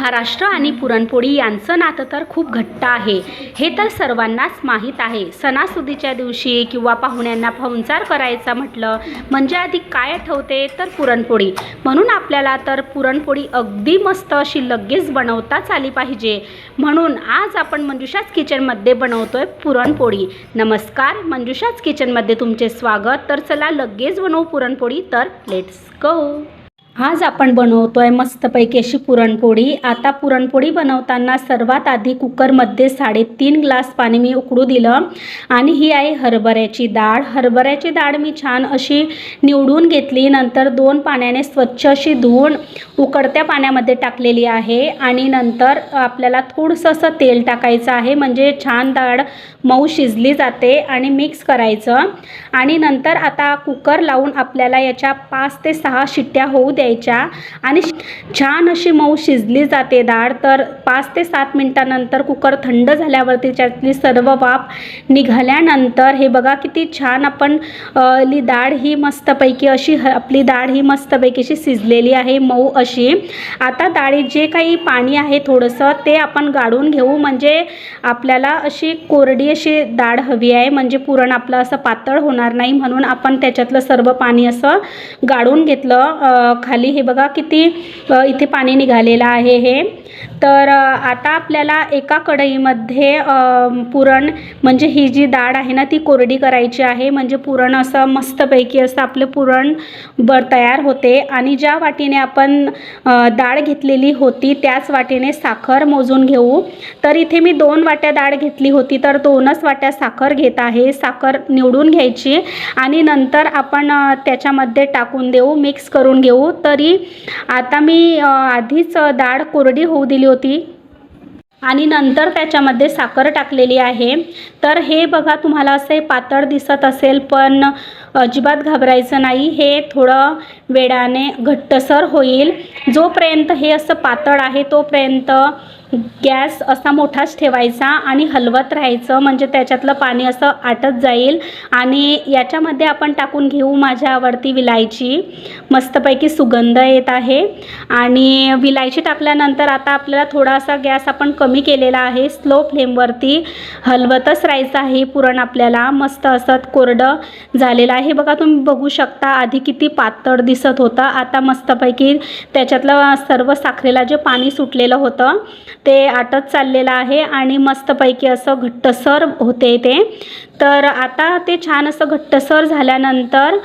महाराष्ट्र आणि पुरणपोळी यांचं नातं तर खूप घट्ट आहे. हे तर सर्वांनाच माहीत आहे. सणासुदीच्या दिवशी किंवा पाहुण्यांना पाहुणचार करायचा म्हटलं म्हणजे आधी काय आठवते? तर पुरणपोळी. म्हणून आपल्याला तर पुरणपोळी अगदी मस्त अशी लगेच बनवताच आली पाहिजे. म्हणून आज आपण मंजुषाच किचनमध्ये बनवतोय पुरणपोळी. नमस्कार मंजुषाच किचनमध्ये तुमचे स्वागत. तर चला लगेच बनवू पुरणपोळी. तर लेट्स गो आज आपण बनवतोय मस्तपैकी अशी पुरणपोळी. आता पुरणपोळी बनवताना सर्वात आधी कुकरमध्ये साडेतीन ग्लास पाणी मी उकळू दिलं आणि ही आहे हरभऱ्याची डाळ. हरभऱ्याची डाळ मी छान अशी निवडून घेतली. नंतर दोन पाण्याने स्वच्छ अशी धुवून उकडत्या पाण्यामध्ये टाकलेली आहे आणि नंतर आपल्याला थोडंसं असं तेल टाकायचं आहे म्हणजे छान डाळ मऊ शिजली जाते आणि मिक्स करायचं. आणि नंतर आता कुकर लावून आपल्याला याच्या पाच ते सहा शिट्ट्या होऊ द्यायच्या. आणि छान अशी मऊ शिजली जाते डाळ तर पाच ते सात मिनटानंतर कुकर थंड झाल्यावरती त्यातली सर्व वाफ निघाल्यानंतर हे बघा किती छान आपण ली डाळ ही मस्तपैकी अशी आपली डाळ ही मस्तपैकी अशी शिजलेली आहे मऊ अशी. आता डाळीत जे काही पाणी आहे थोडंसं ते आपण गाळून घेऊ. म्हणजे आपल्याला अशी कोरडी अशी डाळ हवी आहे म्हणजे पुरण आपलं असं पातळ होणार नाही म्हणून आपण त्याच्यातलं सर्व पाणी असं गाळून घेतलं. खाली. हे बघा किती इथे पाणी निघालेलं आहे हे. तर आता आपल्याला एका कढईमध्ये पुरण म्हणजे ही जी डाळ आहे ना ती कोरडी करायची आहे. म्हणजे पुरण असं मस्तपैकी असं आपलं पुरण बर तयार होते. आणि ज्या वाटीने आपण डाळ घेतलेली होती त्याच वाटीने साखर मोजून घेऊ. तर इथे मी दोन वाट्या डाळ घेतली होती तर दोनच वाट्या साखर घेत आहे. साखर निवडून घ्यायची आणि नंतर आपण त्याच्यामध्ये टाकून देऊ मिक्स करून घेऊ. तरी आता मी आधीच डाळ कोरडी होऊ दिली होती. आणि नंतर त्याच्यामध्ये साखर टाकलेली आहे. तर हे बघा तुम्हाला असे पातळ दिसत असेल पण अजिबात घाबरायचं नाही. हे थोडं वेळाने घट्टसर होईल. जोपर्यंत हे असं पातळ आहे तोपर्यंत गॅस असा मोठाच ठेवायचा आणि हलवत राहायचं. म्हणजे त्याच्यातलं पाणी असं आटत जाईल. आणि याच्यामध्ये आपण टाकून घेऊ माझ्या आवडती विलायची. मस्तपैकी सुगंध येत आहे. आणि विलायची टाकल्यानंतर आता आपल्याला थोडासा गॅस आपण कमी केलेला आहे. स्लो फ्लेमवरती हलवतच राहायचं आहे पुरण आपल्याला. मस्त असं कोरडं झालेलं आहे. बघा तुम्ही बघू शकता आधी किती पातळ दिसत होतं. आता मस्तपैकी त्याच्यातलं सर्व साखरेला जे पाणी सुटलेलं होतं ते आटत चाललेलं आहे आणि मस्तपैकी असं घट्टसर होते ते. तर आता ते छान असं घट्टसर झाल्यानंतर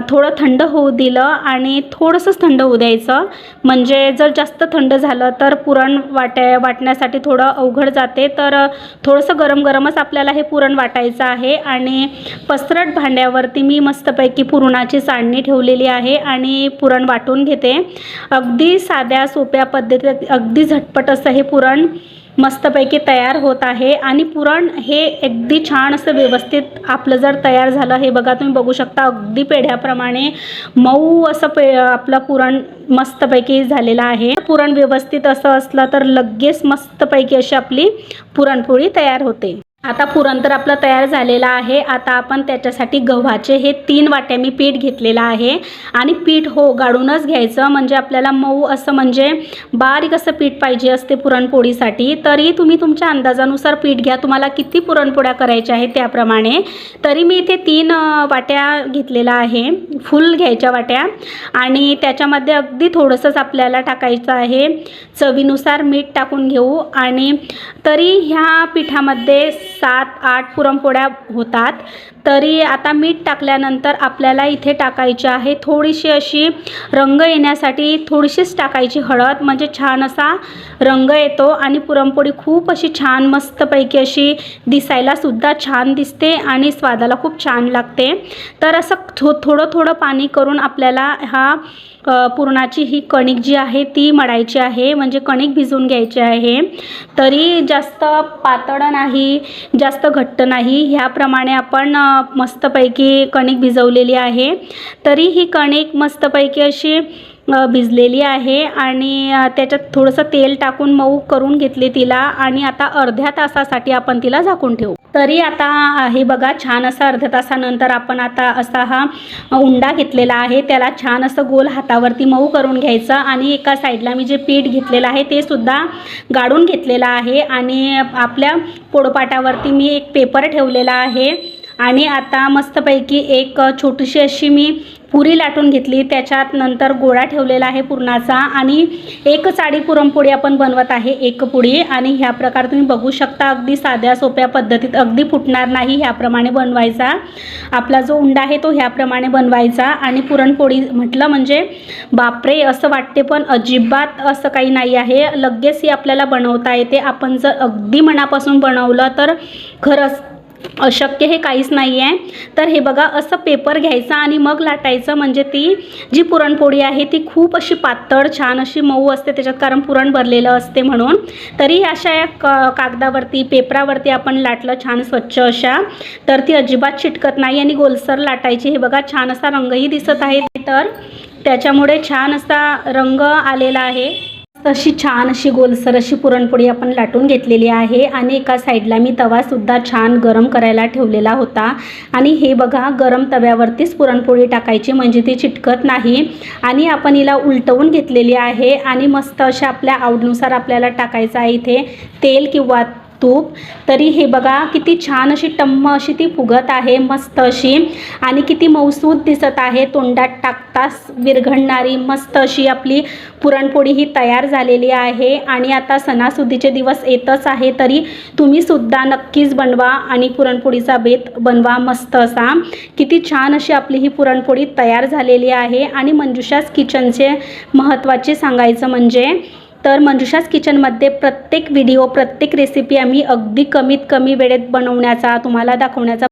थोडं थंड होऊ दिलं आणि थोडंसंच थंड होऊ द्यायचं. म्हणजे जर जास्त थंड झालं तर पुरण वाटाय वाटण्यासाठी थोडं अवघड जाते. तर थोडंसं गरम गरमच आपल्याला हे पुरण वाटायचं आहे आणि पसरट भांड्यावरती मी मस्तपैकी पुरणाची चाळणी ठेवलेली आहे आणि पुरण वाटून घेते. अगदी साध्या सोप्या पद्धतीत अगदी झटपट असं हे पुरण मस्तपैकी तयार होत आहे. आणि पुरण हे अगदी छान असं व्यवस्थित आपलं जर तयार झालं हे बघा तुम्ही बघू शकता अगदी पेढ्याप्रमाणे मऊ असं पे आपलं पुरण मस्तपैकी झालेलं आहे. पुरण व्यवस्थित असं असलं तर लगेच मस्तपैकी अशी आपली पुरणपोळी तयार होते. आता पुरण तर आपलं तयार झालेलं आहे. आता आपण त्याच्यासाठी गव्हाचे हे तीन वाट्या मी पीठ घेतलेलं आहे. आणि पीठ हो गाळूनच घ्यायचं. म्हणजे आपल्याला मऊ असं म्हणजे बारीक असं पीठ पाहिजे असते पुरणपोळीसाठी. तरी तुम्ही तुमच्या अंदाजानुसार पीठ घ्या. तुम्हाला किती पुरणपोळ्या करायच्या आहेत त्याप्रमाणे. तरी मी इथे तीन वाट्या घेतलेल्या आहे. फुल घ्यायच्या वाट्या. आणि त्याच्यामध्ये अगदी थोडंसंच आपल्याला टाकायचं आहे. चवीनुसार मीठ टाकून घेऊ. आणि तरी ह्या पिठामध्ये सात आठ पुरणपोळ्या होतात. तरी आता मीठ टाकल्यानंतर आपल्याला इथे टाकायची आहे थोडीशी अशी रंग येण्यासाठी थोडीशीच टाकायची हळद. म्हणजे छान असा रंग येतो आणि पुरणपोळी खूप अशी छान मस्तपैकी अशी दिसायलासुद्धा छान दिसते आणि स्वादाला खूप छान लागते. तर असं थो थोडं थोडं पाणी करून आपल्याला हा पुरणाची ही कणिक जी आहे ती मळायची आहे. म्हणजे कणिक भिजवून घ्यायची आहे. तरी जास्त पातळ नाही. जास्त घट्ट नाही. ह्याप्रमाणे आपण मस्तपैकी कणिक भिजवलेली आहे. तरी ही कणिक मस्तपैकी अशी भिजलेली आहे आणि त्याच्यात थोडंसं तेल टाकून मऊ करून घेतली तिला आणि आता अर्ध्या तासासाठी आपण तिला झाकून ठेवू. तरी आता हे बघा छान असं अर्ध्या तासानंतर आपण आता असा हा उंडा घेतलेला आहे. त्याला छान असं गोल हातावरती मऊ करून घ्यायचं आणि एका साईडला मी जे पीठ घेतलेलं आहे ते सुद्धा गाळून घेतलेलं आहे आणि आपल्या पोडपाटावरती मी एक पेपर ठेवलेला आहे. आणि आता मस्तपैकी एक छोटीशी अशी मी पुरी लाटून घेतली. त्याच्यात नंतर गोळा ठेवलेला आहे पुरणाचा आणि एक साडी पुरणपोळी आपण बनवत आहे एक पुडी आणि ह्या प्रकार तुम्ही बघू शकता अगदी साध्या सोप्या पद्धतीत अगदी फुटणार नाही ह्याप्रमाणे बनवायचा. आपला जो उंडा आहे तो ह्याप्रमाणे बनवायचा. आणि पुरणपोळी म्हटलं म्हणजे बापरे असं वाटते पण अजिबात असं काही नाही आहे. लगेच ही आपल्याला बनवता येते. आपण जर अगदी मनापासून बनवलं तर खरंच अशक्य हे काहीच नाही आहे तर हे बघा असं पेपर घ्यायचा आणि मग लाटायचं म्हणजे ती जी पुरणपोळी आहे ती खूप अशी पातळ छान अशी मऊ असते. त्याच्यात कारण पुरण भरलेलं असते म्हणून. तरी अशा या क कागदावरती पेपरावरती आपण लाटलं छान स्वच्छ अशा. तर ती अजिबात चिटकत नाही आणि गोलसर लाटायची. हे बघा छान असा रंगही दिसत आहे. तर त्याच्यामुळे छान असा रंग आलेला आहे. तशी छान अशी गोलसर अशी पुरणपोळी आपण लाटून घेतलेली आहे आणि एका साईडला मी तवासुद्धा छान गरम करायला ठेवलेला होता. आणि हे बघा गरम तव्यावरतीच पुरणपोळी टाकायची म्हणजे ती चिटकत नाही. आणि आपण हिला उलटवून घेतलेली आहे आणि मस्त अशा आपल्या आवडीनुसार आपल्याला टाकायचं आहे इथे. तेल किंवा तूप. तरी हे बघा किती छान अशी टम्म अशी ती फुगत आहे मस्त अशी. आणि किती मौसूद दिसत आहे तोंडात टाकताच विरघळणारी मस्त अशी आपली पुरणपोळी ही तयार झालेली आहे. आणि आता सणासुदीचे दिवस येतच आहे तरी तुम्हीसुद्धा नक्कीच बनवा आणि पुरणपोळीचा बेत बनवा मस्त असा. किती छान अशी आपली ही पुरणपोळी तयार झालेली आहे. आणि मंजुषास किचनचे महत्त्वाचे सांगायचं म्हणजे तर मंजुषाच किचनमध्ये प्रत्येक व्हिडिओ प्रत्येक रेसिपी आम्ही अगदी कमीत कमी वेळेत बनवण्याचा तुम्हाला दाखवण्याचा